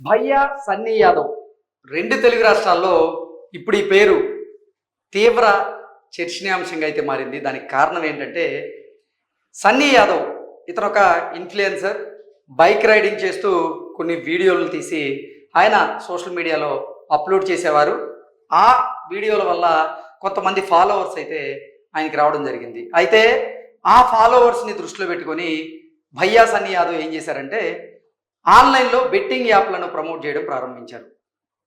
భయ్యా సన్నీ యాదవ్. రెండు తెలుగు రాష్ట్రాల్లో ఇప్పుడు ఈ పేరు తీవ్ర చర్చనీయాంశంగా అయితే మారింది. దానికి కారణం ఏంటంటే సన్నీ యాదవ్ ఇతను ఒక ఇన్ఫ్లుయెన్సర్ బైక్ రైడింగ్ చేస్తూ కొన్ని వీడియోలు తీసి ఆయన సోషల్ మీడియాలో అప్లోడ్ చేసేవారు. ఆ వీడియోల వల్ల కొంతమంది ఫాలోవర్స్ అయితే ఆయనకి రావడం జరిగింది. అయితే ఆ ఫాలోవర్స్ని దృష్టిలో పెట్టుకొని భయ్యా సన్నీ యాదవ్ ఏం చేశారంటే ఆన్లైన్లో బెట్టింగ్ యాప్లను ప్రమోట్ చేయడం ప్రారంభించారు.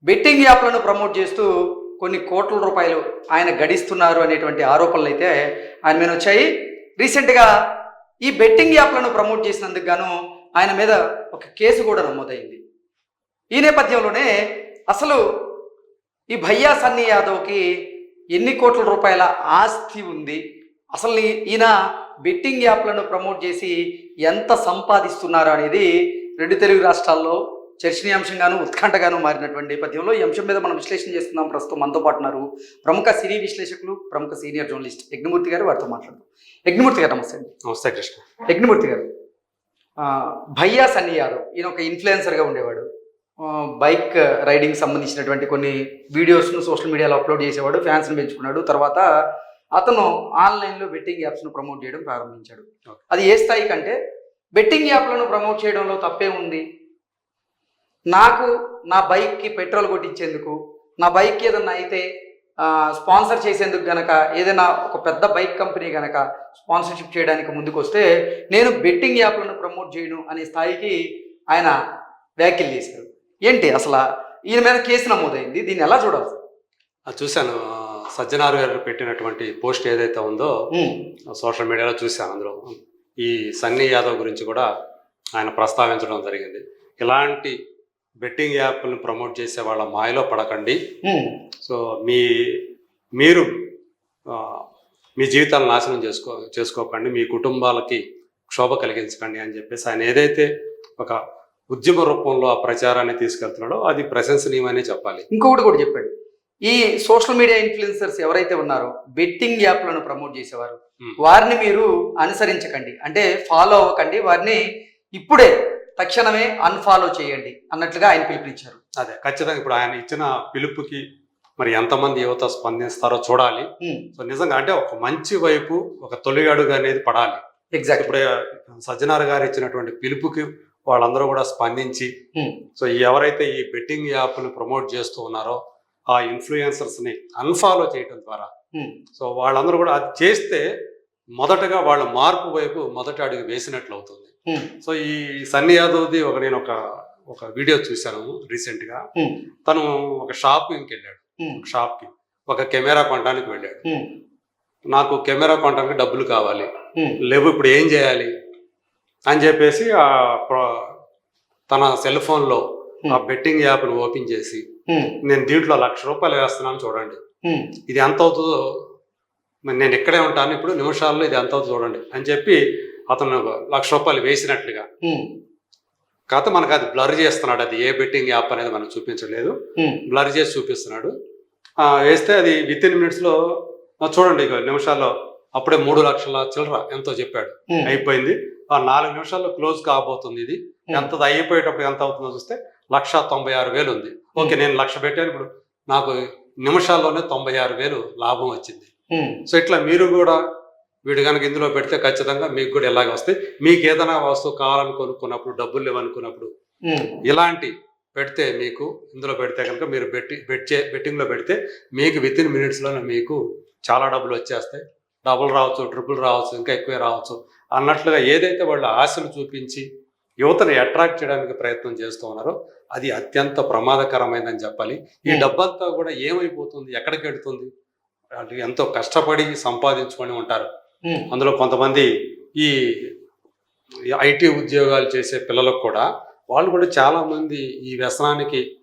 బెట్టింగ్ యాప్లను ప్రమోట్ చేస్తూ కొన్ని కోట్ల రూపాయలు ఆయన గడిస్తున్నారు అనేటువంటి ఆరోపణలు అయితే ఆయన మీద వచ్చాయి. రీసెంట్గా ఈ బెట్టింగ్ యాప్లను ప్రమోట్ చేసినందుకు గాను ఆయన మీద ఒక కేసు కూడా నమోదైంది. ఈ నేపథ్యంలోనే అసలు ఈ భయ్యా సన్నీ యాదవ్కి ఎన్ని కోట్ల రూపాయల ఆస్తి ఉంది? అసలు ఈయన బెట్టింగ్ యాప్లను ప్రమోట్ చేసి ఎంత సంపాదిస్తున్నారు అనేది రెండు తెలుగు రాష్ట్రాల్లో చర్చనీయాంశంగాను ఉత్కంఠగాను మారినటువంటి నేపథ్యంలో ఈ అంశం మీద మనం విశ్లేషణ చేస్తున్నాం. ప్రస్తుతం మనతో పాటు ఉన్నారు ప్రముఖ సినీ విశ్లేషకులు ప్రముఖ సీనియర్ జర్నలిస్ట్ యజ్ఞమూర్తి గారు. వారితో మాట్లాడదాం. యజ్ఞమూర్తి గారు నమస్తే అండి. నమస్తే కృష్ణ. యజ్ఞమూర్తి గారు భయ్యా సన్నీ యాదవ్ ఈయన ఒక ఇన్ఫ్లుయెన్సర్గా ఉండేవాడు. బైక్ రైడింగ్ సంబంధించినటువంటి కొన్ని వీడియోస్ను సోషల్ మీడియాలో అప్లోడ్ చేసేవాడు ఫ్యాన్స్ని పెంచుకున్నాడు. తర్వాత అతను ఆన్లైన్లో బెట్టింగ్ యాప్స్ను ప్రమోట్ చేయడం ప్రారంభించాడు. అది ఏ స్థాయి కంటే బెట్టింగ్ యాప్లను ప్రమోట్ చేయడంలో తప్పే ఉంది. నాకు నా బైక్కి పెట్రోల్ కొట్టించేందుకు నా బైక్ ఏదన్నా అయితే స్పాన్సర్ చేసేందుకు గనక ఏదైనా ఒక పెద్ద బైక్ కంపెనీ గనక స్పాన్సర్షిప్ చేయడానికి ముందుకు వస్తే నేను బెట్టింగ్ యాప్లను ప్రమోట్ చేయను అనే స్థాయికి ఆయన వ్యాఖ్యలు చేశారు. ఏంటి అసలు ఈయన మీద కేసు నమోదైంది? దీన్ని ఎలా చూడాలి? అది చూశాను. సజ్జనార్ గారు పెట్టినటువంటి పోస్ట్ ఏదైతే ఉందో సోషల్ మీడియాలో చూశాను అందులో. ఈ సన్నీ యాదవ్ గురించి కూడా ఆయన ప్రస్తావించడం జరిగింది. ఇలాంటి బెట్టింగ్ యాప్లను ప్రమోట్ చేసే వాళ్ళ మాయలో పడకండి. సో మీ మీరు మీ జీవితాలను నాశనం చేసుకో చేసుకోకండి. మీ కుటుంబాలకి క్షోభ కలిగించకండి అని చెప్పేసి ఆయన ఏదైతే ఒక ఉద్యమ రూపంలో ఆ ప్రచారాన్ని తీసుకెళ్తున్నాడో అది ప్రశంసనీయమనే చెప్పాలి. ఇంకొకటి కూడా చెప్పాడు. ఈ సోషల్ మీడియా ఇన్ఫ్లుయెన్సర్స్ ఎవరైతే ఉన్నారో బెట్టింగ్ యాప్లను ప్రమోట్ చేసేవారు. వారిని మీరు అనుసరించకండి. అంటే ఫాలో అవ్వకండి. వారిని ఇప్పుడే తక్షణమే అన్ఫాలో చేయండి అన్నట్లుగా ఆయన పిలుపునిచ్చారు. అదే ఖచ్చితంగా ఇప్పుడు ఆయన ఇచ్చిన పిలుపుకి మరి ఎంతమంది యువత స్పందిస్తారో చూడాలి. సో నిజంగా అంటే ఒక మంచి వైపు ఒక తొలి అడుగు అనేది పడాలి. ఎగ్జాక్ట్ ఇప్పుడు సజ్జనార్ గారు ఇచ్చినటువంటి పిలుపుకి వాళ్ళందరూ కూడా స్పందించి. సో ఎవరైతే ఈ బెట్టింగ్ యాప్ను ప్రమోట్ చేస్తూ ఉన్నారో ఆ ఇన్ఫ్లుయెన్సర్స్ని అన్ఫాలో చేయడం ద్వారా. సో వాళ్ళందరూ కూడా అది చేస్తే మొదటగా వాళ్ళ మార్పు వైపు మొదటి అడుగు వేసినట్లు అవుతుంది. సో ఈ సన్నీ యాదవ్ది ఒక నేను ఒక ఒక వీడియో చూశాను రీసెంట్గా. తను ఒక షాపింగ్కి వెళ్ళాడు. షాప్కి ఒక కెమెరా కొనడానికి వెళ్ళాడు. నాకు కెమెరా కొనడానికి డబ్బులు కావాలి. లేవు ఇప్పుడు ఏం చేయాలి? అని చెప్పేసి ఆ తన సెల్ ఫోన్లో ఆ బెట్టింగ్ యాప్ను ఓపెన్ చేసి నేను దీంట్లో లక్ష రూపాయలు వేస్తున్నాను చూడండి. ఇది ఎంత అవుతుందో నేను ఇక్కడే ఉంటాను ఇప్పుడు నిమిషాల్లో ఇది ఎంత అవుతుందో చూడండి. అని చెప్పి అతను లక్ష రూపాయలు వేసినట్లుగా. కాకపోతే మనకు అది బ్లర్ చేస్తున్నాడు అది ఏ బెట్టింగ్ యాప్ అనేది మనకు చూపించలేదు. బ్లర్ చేసి చూపిస్తున్నాడు. ఆ, వేస్తే అది విత్ ఇన్ మినిట్స్లో చూడండి ఇక నిమిషాల్లో అప్పుడే మూడు లక్షల చిల్లర ఎంతో చెప్పాడు. అయిపోయింది. ఆ నాలుగు నిమిషాల్లో క్లోజ్ కాబోతుంది ఇది. ఎంత అయిపోయేటప్పుడు ఎంత అవుతుందో చూస్తే లక్ష తొంభై ఆరు వేలు ఉంది. ఓకే నేను లక్ష పెట్టాను. ఇప్పుడు నాకు నిమిషాల్లోనే తొంభై ఆరు వేలు లాభం వచ్చింది. సో ఇట్లా మీరు కూడా వీడు కనుక ఇందులో పెడితే ఖచ్చితంగా మీకు కూడా ఇలాగే వస్తాయి. మీకు ఏదైనా వస్తువు కావాలని కొనుక్కున్నప్పుడు డబ్బులు లేవనుకున్నప్పుడు ఇలాంటి పెడితే మీకు ఇందులో పెడితే కనుక మీరు బెట్టి బెట్ చే బెట్టింగ్లో పెడితే మీకు విత్ ఇన్ మినిట్స్లోనే మీకు చాలా డబ్బులు వచ్చేస్తాయి. డబుల్ రావచ్చు ట్రిపుల్ రావచ్చు ఇంకా ఎక్కువే రావచ్చు. అన్నట్లుగా ఏదైతే వాళ్ళు ఆశలు చూపించి యువతను అట్రాక్ట్ చేయడానికి ప్రయత్నం చేస్తూ ఉన్నారో. అది అత్యంత ప్రమాదకరమైనదని చెప్పాలి. ఈ Hmm. డబ్బంతా కూడా ఏమైపోతుంది? ఎక్కడికి వెళ్తుంది? వాళ్ళు ఎంతో కష్టపడి సంపాదించుకొని ఉంటారు. అందులో కొంతమంది ఈ ఐటీ ఉద్యోగాలు చేసే పిల్లలకు కూడా వాళ్ళు కూడా చాలా మంది ఈ వ్యసనానికి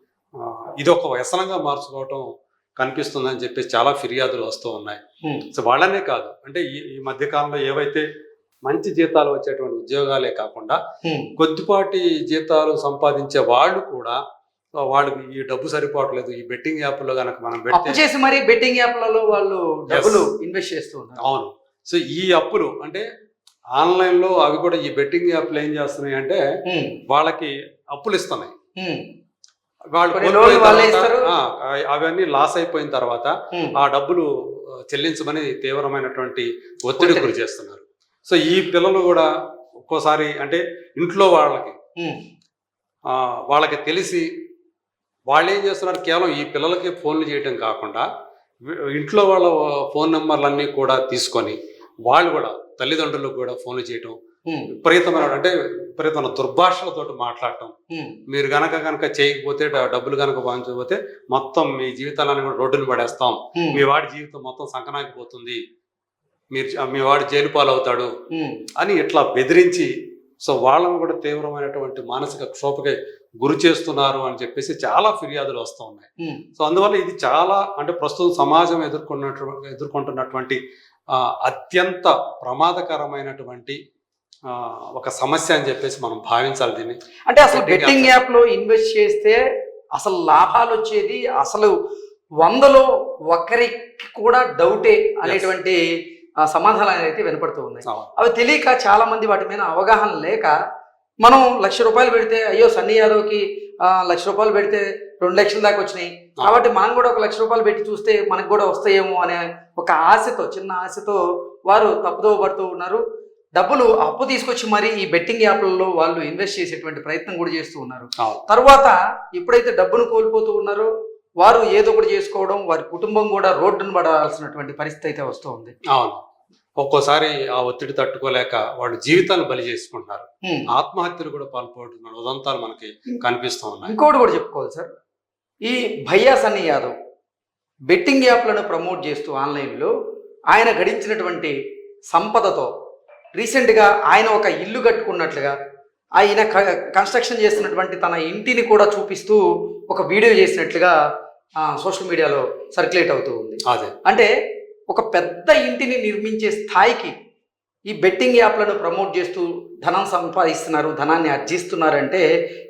ఇది ఒక వ్యసనంగా మార్చుకోవటం కనిపిస్తుందని చెప్పేసి చాలా ఫిర్యాదులు వస్తూ ఉన్నాయి. సో వాళ్ళనే కాదు. అంటే ఈ ఈ మధ్య కాలంలో ఏవైతే మంచి జీతాలు వచ్చేటువంటి ఉద్యోగాలే కాకుండా కొద్దిపాటి జీతాలు సంపాదించే వాళ్ళు కూడా వాళ్ళకి ఈ డబ్బు సరిపోవట్లేదు. ఈ బెట్టింగ్ యాప్లో కనుక మనం అప్పు చేసి మరి బెట్టింగ్ యాప్లలో వాళ్ళు డబ్బులు ఇన్వెస్ట్ చేస్తూ ఉన్నారు. అవును. సో ఈ అప్పులు అంటే ఆన్లైన్లో అవి కూడా ఈ బెట్టింగ్ యాప్లు ఏం చేస్తున్నాయి అంటే వాళ్ళకి అప్పులు ఇస్తున్నాయి. వాళ్ళు అవన్నీ లాస్ అయిపోయిన తర్వాత ఆ డబ్బులు చెల్లించమని తీవ్రమైనటువంటి ఒత్తిడి. గురి చేస్తున్నారు. సో ఈ పిల్లలు కూడా ఒక్కోసారి అంటే ఇంట్లో వాళ్ళకి వాళ్ళకి తెలిసి వాళ్ళు ఏం చేస్తున్నారు? కేవలం ఈ పిల్లలకి ఫోన్లు చేయటం కాకుండా ఇంట్లో వాళ్ళ ఫోన్ నెంబర్లన్నీ కూడా తీసుకొని వాళ్ళు కూడా తల్లిదండ్రులకు కూడా ఫోన్లు చేయటం విపరీతమైన అంటే విపరీతమైన దుర్భాషలతో మాట్లాడటం. మీరు గనక గనక చేయకపోతే డబ్బులు గనక పంచకపోతే మొత్తం మీ జీవితాలను కూడా రోడ్డును పడేస్తాం. మీ వాడి జీవితం మొత్తం సంకనాకిపోతుంది. మీరు మీ వాడు జైలు పాలవుతాడు అని ఇట్లా బెదిరించి సో వాళ్ళను కూడా తీవ్రమైనటువంటి మానసిక క్షోభకి గురి చేస్తున్నారు అని చెప్పేసి చాలా ఫిర్యాదులు వస్తూ ఉన్నాయి. సో అందువల్ల ఇది చాలా అంటే ప్రస్తుతం సమాజం ఎదుర్కొన్నట్టు ఎదుర్కొంటున్నటువంటి అత్యంత ప్రమాదకరమైనటువంటి ఆ, ఒక సమస్య అని చెప్పేసి మనం భావించాలి దీన్ని. అంటే అసలు బెట్టింగ్ యాప్లో ఇన్వెస్ట్ చేస్తే అసలు లాభాలు వచ్చేది అసలు వందలో ఒకరికి కూడా డౌటే అనేటువంటి సమాధానాలు అయితే వినపడుతూ ఉన్నాయి. అవి తెలియక చాలా మంది వాటి మీద అవగాహన లేక మనం లక్ష రూపాయలు పెడితే అయ్యో సన్నీ యాదవ్కి లక్ష రూపాయలు పెడితే రెండు లక్షల దాకా వచ్చినాయి. కాబట్టి మనం కూడా ఒక లక్ష రూపాయలు పెట్టి చూస్తే మనకు కూడా వస్తాయేమో అనే ఒక ఆశతో చిన్న ఆశతో వారు తప్పుదోవ పడుతూ ఉన్నారు. డబ్బులు అప్పు తీసుకొచ్చి మరి ఈ బెట్టింగ్ యాప్లలో వాళ్ళు ఇన్వెస్ట్ చేసేటువంటి ప్రయత్నం కూడా చేస్తూ ఉన్నారు. తర్వాత ఎప్పుడైతే డబ్బును కోల్పోతూ ఉన్నారో వారు ఏదో ఒకటి చేసుకోవడం వారి కుటుంబం కూడా రోడ్డును పడాల్సినటువంటి పరిస్థితి అయితే వస్తూ ఉంది. అవును. ఒక్కోసారి ఆ ఒత్తిడి తట్టుకోలేక వాళ్ళు జీవితాన్ని బలి చేసుకుంటున్నారు. ఆత్మహత్యలు కూడా పాల్పడుతున్నారు. ఉదంతాలు మనకి కనిపిస్తూ ఉన్నాయి. ఇంకోటి కూడా చెప్పుకోవాలి సార్. ఈ భయ్యా సన్నీ యాదవ్ బెట్టింగ్ యాప్లను ప్రమోట్ చేస్తూ ఆన్లైన్లో ఆయన గడించినటువంటి సంపదతో రీసెంట్గా ఆయన ఒక ఇల్లు కట్టుకున్నట్లుగా ఆయన కన్స్ట్రక్షన్ చేస్తున్నటువంటి తన ఇంటిని కూడా చూపిస్తూ ఒక వీడియో చేసినట్లుగా సోషల్ మీడియాలో సర్క్యులేట్ అవుతూ ఉంది. అదే. అంటే ఒక పెద్ద ఇంటిని నిర్మించే స్థాయికి ఈ బెట్టింగ్ యాప్లను ప్రమోట్ చేస్తూ ధనం సంపాదిస్తున్నారు ధనాన్ని ఆర్జిస్తున్నారంటే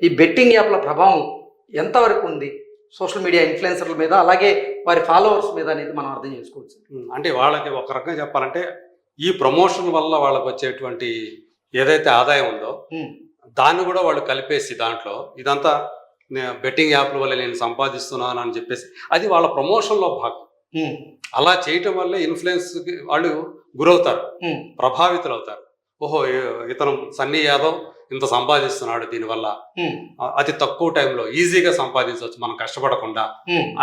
ఈ బెట్టింగ్ యాప్ల ప్రభావం ఎంతవరకు ఉంది? సోషల్ మీడియా ఇన్ఫ్లుయెన్సర్ల మీద అలాగే వారి ఫాలోవర్స్ మీద అనేది మనం అర్థం చేసుకోవచ్చు. అంటే వాళ్ళకి ఒక రకంగా చెప్పాలంటే ఈ ప్రమోషన్ వల్ల వాళ్ళకి వచ్చేటువంటి ఏదైతే ఆదాయం ఉందో దాన్ని కూడా వాళ్ళు కలిపేసి దాంట్లో ఇదంతా బెట్టింగ్ యాప్ల వల్ల నేను సంపాదిస్తున్నాను అని చెప్పేసి అది వాళ్ళ ప్రమోషన్లో భాగం. అలా చేయటం వల్ల ఇన్ఫ్లుయెన్స్ వాళ్ళు గురవుతారు ప్రభావితులు అవుతారు ఓహో ఇతను సన్నీ యాదవ్ ఇంత సంపాదిస్తున్నాడు దీనివల్ల. అతి తక్కువ టైంలో ఈజీగా సంపాదించవచ్చు మనం కష్టపడకుండా.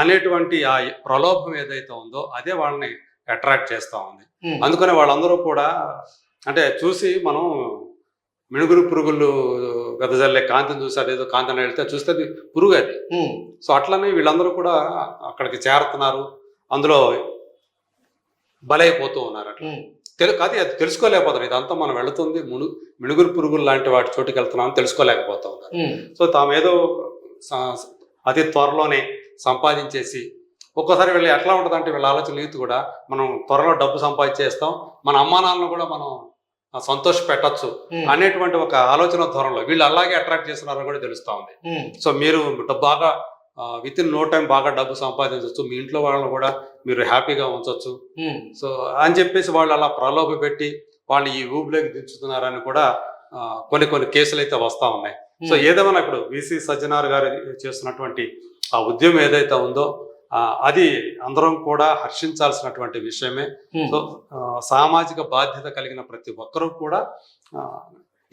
అనేటువంటి ఆ ప్రలోభం ఏదైతే ఉందో అదే వాళ్ళని అట్రాక్ట్ చేస్తూ ఉంది. అందుకని వాళ్ళందరూ కూడా అంటే చూసి మనం మిణుగురు పురుగులు వెదజల్లే కాంతిని చూసాడు ఏదో కాంతి అని వెళ్తే చూస్తే అది పురుగు అది. సో అట్లనే వీళ్ళందరూ కూడా అక్కడికి చేరుతున్నారు. అందులో బలైపోతూ ఉన్నారు అట్లా. తెలు అది అది తెలుసుకోలేకపోతున్నారు. ఇదంతా మనం వెళుతుంది మును మిణుగురు పురుగులు లాంటి వాటి చోటుకి వెళ్తున్నామని తెలుసుకోలేకపోతా ఉన్నారు. సో తామేదో అతి త్వరలోనే సంపాదించేసి ఒక్కోసారి వీళ్ళు ఎట్లా ఉంటుంది అంటే వీళ్ళ ఆలోచన కూడా మనం త్వరలో డబ్బు సంపాదించేస్తాం. మన అమ్మా నాన్నలు కూడా మనం సంతోష పెట్టచ్చు అనేటువంటి ఒక ఆలోచన ధోరణిలో వీళ్ళు అలాగే అట్రాక్ట్ చేస్తున్నారని కూడా తెలుస్తూ ఉంది. సో మీరు బాగా విత్ ఇన్ నో టైం బాగా డబ్బు సంపాదించవచ్చు మీ ఇంట్లో వాళ్ళని కూడా మీరు హ్యాపీగా ఉంచవచ్చు సో అని చెప్పేసి వాళ్ళు అలా ప్రలోభ పెట్టి వాళ్ళు ఈ ఊబిలోకి దించుతున్నారని కూడా కొన్ని కొన్ని కేసులు అయితే వస్తూ ఉన్నాయి. సో ఏదేమైనా ఇప్పుడు విసి సజ్జనార్ గారు చేస్తున్నటువంటి ఆ ఉద్యమం ఏదైతే ఉందో అది అందరం కూడా హర్షించాల్సినటువంటి విషయమే. సో సామాజిక బాధ్యత కలిగిన ప్రతి ఒక్కరూ కూడా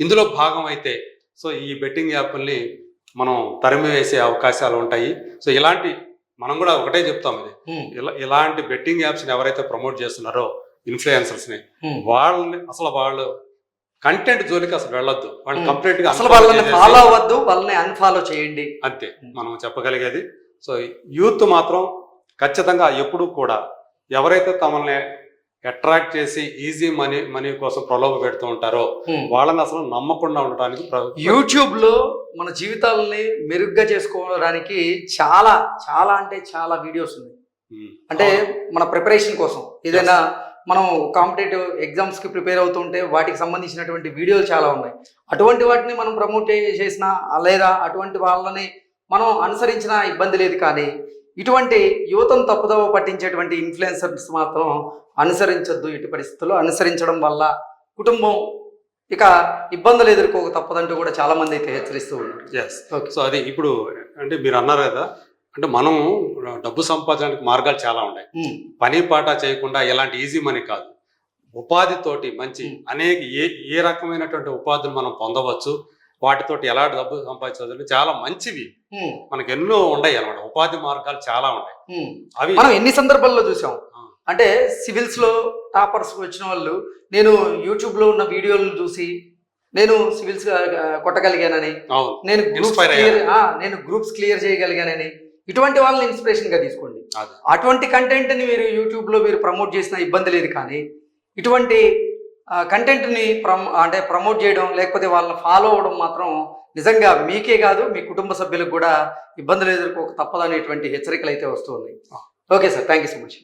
ఇందులో భాగం అయితే సో ఈ బెట్టింగ్ యాప్ల్ని మనం తరిమి వేసే అవకాశాలు ఉంటాయి. సో ఇలాంటి మనం కూడా ఒకటే చెప్తాం ఇది. ఇలా ఇలాంటి బెట్టింగ్ యాప్స్ని ఎవరైతే ప్రమోట్ చేస్తున్నారో ఇన్ఫ్లుయెన్సర్స్ని. వాళ్ళని అసలు వాళ్ళు కంటెంట్ జోలికి అసలు వెళ్ళొద్దు. వాళ్ళు Hmm. కంప్లీట్గా అసలు వాళ్ళని ఫాలో అవ్వద్దు వాళ్ళని అన్ఫాలో చేయండి. అంతే. మనం చెప్పగలిగేది సో యూత్ మాత్రం ఖచ్చితంగా ఎప్పుడూ కూడా ఎవరైతే తమల్ని అట్రాక్ట్ చేసి ఈజీ మనీ మనీ కోసం ప్రలోభ పెడుతూ ఉంటారో. వాళ్ళని అసలు నమ్మకుండా ఉండటానికి ప్ర- యూట్యూబ్లో మన జీవితాలని మెరుగ్గా చేసుకోవడానికి చాలా చాలా అంటే చాలా వీడియోస్ ఉన్నాయి. అంటే మన ప్రిపరేషన్ కోసం. ఏదైనా మనం కాంపిటేటివ్ ఎగ్జామ్స్కి ప్రిపేర్ అవుతుంటే వాటికి సంబంధించినటువంటి వీడియోలు చాలా ఉన్నాయి. అటువంటి వాటిని మనం ప్రమోట్ చేసిన లేదా అటువంటి వాళ్ళని మనం అనుసరించిన ఇబ్బంది లేదు కానీ ఇటువంటి యువతను తప్పుదోవ పట్టించేటువంటి ఇన్ఫ్లుయెన్సర్స్ మాత్రం అనుసరించొద్దు. ఇటు పరిస్థితుల్లో అనుసరించడం వల్ల కుటుంబం ఇక ఇబ్బందులు ఎదుర్కోక తప్పదంటూ కూడా చాలా మంది అయితే హెచ్చరిస్తూ ఉన్నారు. ఎస్ సో అది ఇప్పుడు అంటే మీరు అన్నారు కదా అంటే మనము డబ్బు సంపాదించడానికి మార్గాలు చాలా ఉన్నాయి. ఉమ్, పని పాట చేయకుండా ఎలాంటి ఈజీ మనీ కాదు. ఉపాధితోటి మంచి Hmm. అనేక ఏ ఏ రకమైనటువంటి ఉపాధులు మనం పొందవచ్చు. వాటితోటి ఎలా డబ్బు సంపాదించవచ్చు చాలా మంచివి. మనకు ఎన్నో ఉన్నాయి అన్నమాట. ఉపాధి మార్గాలు చాలా ఉన్నాయి. అవి మనం ఎన్ని సందర్భాల్లో చూసాం. అంటే సివిల్స్లో టాపర్స్ వచ్చిన వాళ్ళు నేను యూట్యూబ్లో ఉన్న వీడియోలు చూసి నేను సివిల్స్ కొట్టగలిగానని నేను గ్రూప్స్ క్లియర్ నేను గ్రూప్స్ క్లియర్ చేయగలిగానని ఇటువంటి వాళ్ళని ఇన్స్పిరేషన్గా తీసుకోండి అటువంటి కంటెంట్ని మీరు యూట్యూబ్లో మీరు ప్రమోట్ చేసిన ఇబ్బంది లేదు కానీ ఇటువంటి కంటెంట్ని ప్రమ్ అంటే ప్రమోట్ చేయడం లేకపోతే వాళ్ళని ఫాలో అవ్వడం మాత్రం నిజంగా మీకే కాదు మీ కుటుంబ సభ్యులకు కూడా ఇబ్బందులు ఎదుర్కోక తప్పదనేటువంటి హెచ్చరికలు అయితే వస్తూ ఉన్నాయి. Okay sir thank you so much